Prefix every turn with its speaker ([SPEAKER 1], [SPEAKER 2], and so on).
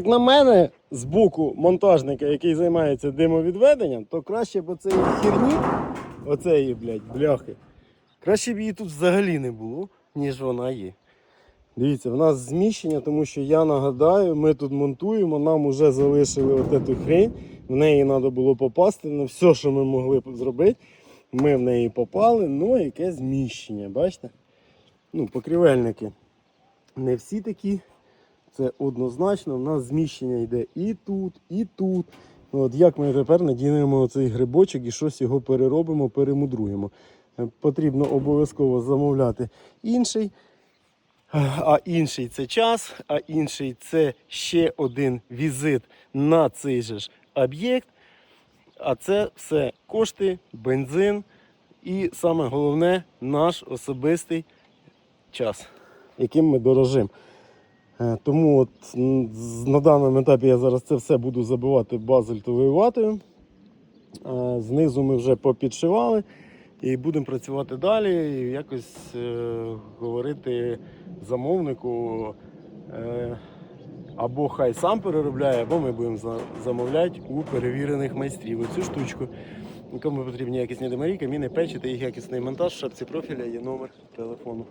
[SPEAKER 1] Як на мене, з боку монтажника, який займається димовідведенням, то краще б оцеї херні, оцеї, блядь, бляхи, краще б її тут взагалі не було, ніж вона є. Дивіться, в нас зміщення, тому що я нагадаю, ми тут монтуємо, нам вже залишили от цю хрень, в неї треба було попасти на все, що ми могли зробити. Ми в неї попали, ну яке зміщення, бачите? Ну, покрівельники не всі такі. Це однозначно, в нас зміщення йде і тут, і тут. Ну, От як ми тепер надінемо цей грибочок і щось його переробимо, перемудруємо. Е, Потрібно обов'язково замовляти інший. А інший це час, а інший це ще один візит на цей же ж об'єкт. А це все кошти, бензин і саме головне наш особистий час, яким ми дорожимо. Е, Тому от на даному етапі я зараз це все буду забивати базальтовою ватою. Е, Знизу ми вже попідшивали і будемо працювати далі. І якось е, говорити замовнику. Або хай сам переробляє, або ми будемо за- замовляти у перевірених майстрів оцю штучку. Кому потрібні якісні демарі, каміни, печі та їх якісний монтаж, шапці профіля є номер телефону.